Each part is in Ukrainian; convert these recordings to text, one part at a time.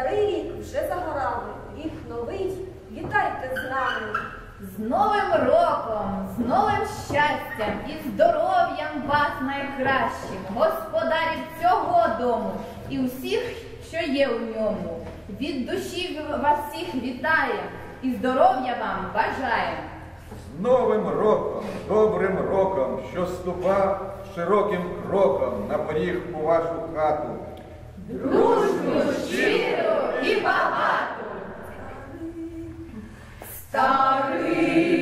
Старий рік вже за горами, рік новий, вітайте з нами. З Новим роком, з новим щастям і здоров'ям вас найкращим, господарів цього дому і усіх, що є у ньому. Від душі вас всіх вітає і здоров'я вам бажає. З Новим роком, добрим роком, що ступав широким кроком на поріг у вашу хату дружбу щиру і багату. Старий.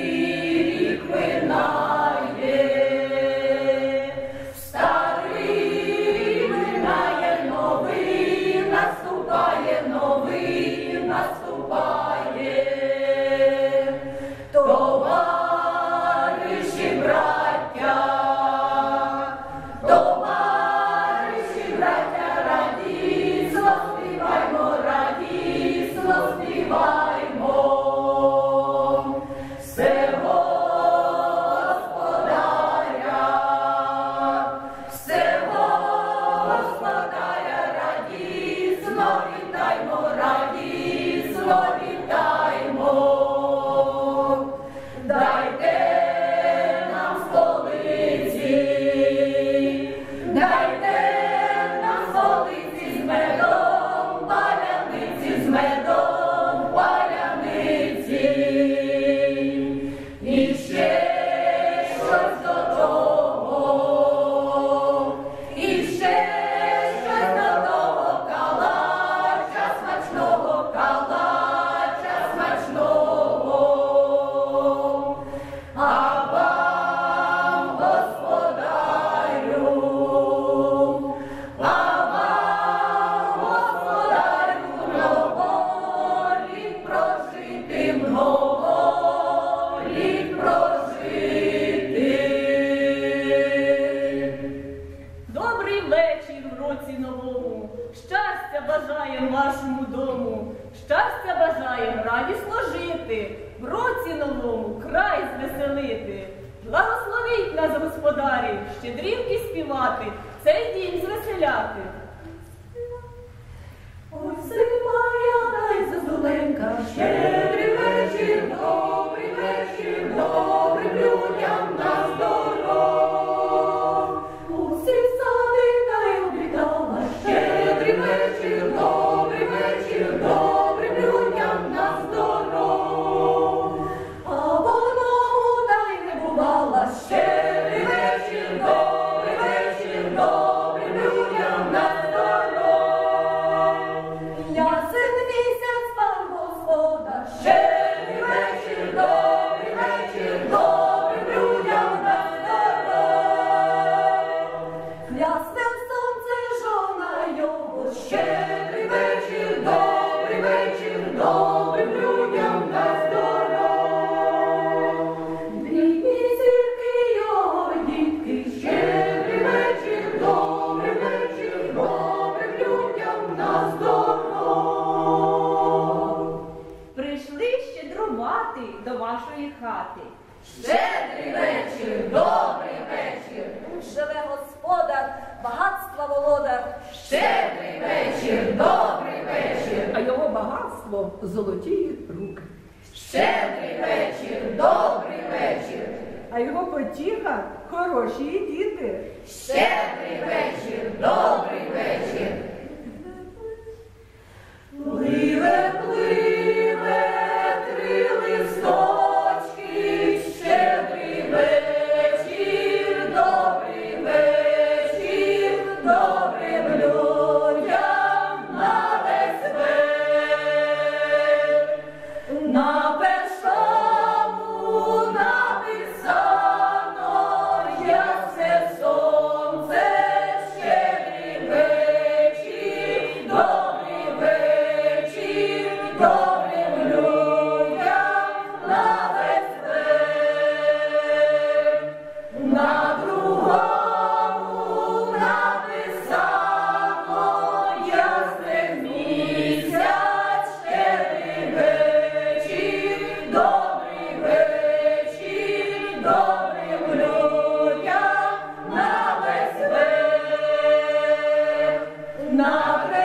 Благословіть нас, господарі, щедрівки співати, цей дім звеселяти. Ой, зима я найзазуленька ще. Щедрий вечір, добрий вечір. Живе господар, багатства володар. Щедрий вечір, добрий вечір. А його багатство золоті руки. Щедрий вечір, добрий вечір. А його потіха хороші діти. Щедрий вечір. na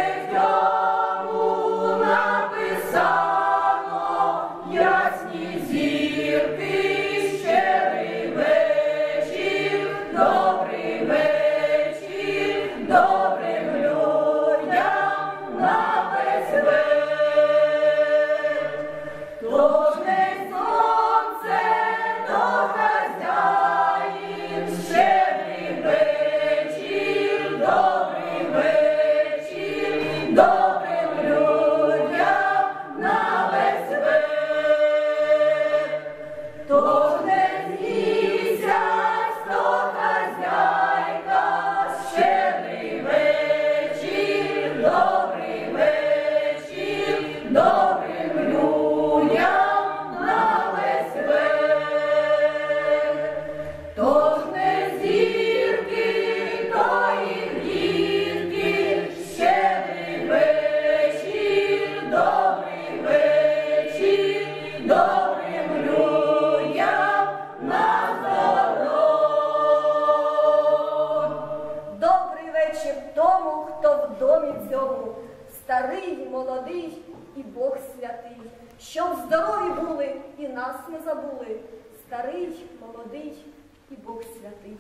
старий, молодий і Бог святий, щоб здорові були і нас не забули. Старий, молодий і Бог святий.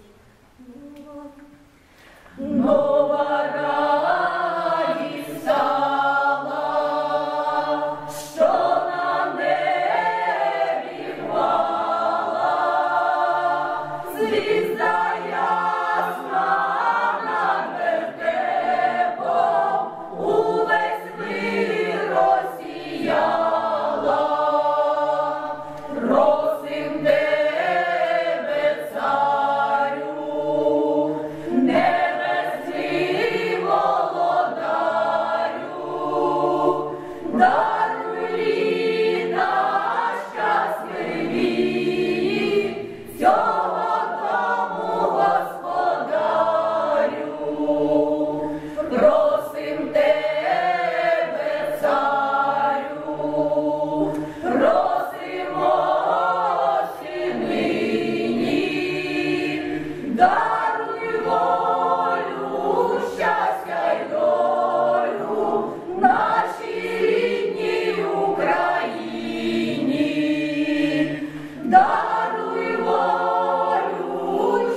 Даруй волю,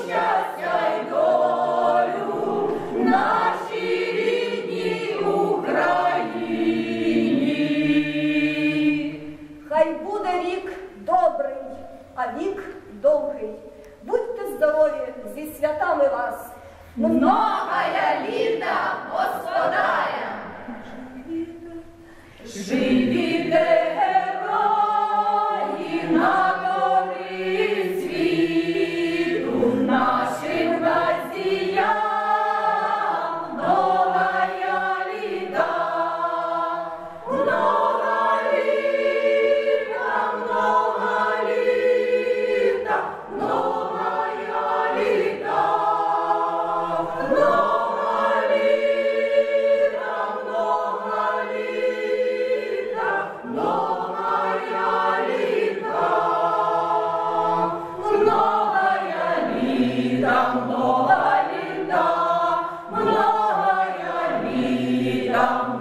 й долю нашій рідній Україні. Хай буде рік добрий, а вік довгий. Будьте здорові зі святами вас. Многая літа господаря. Живі 안녕.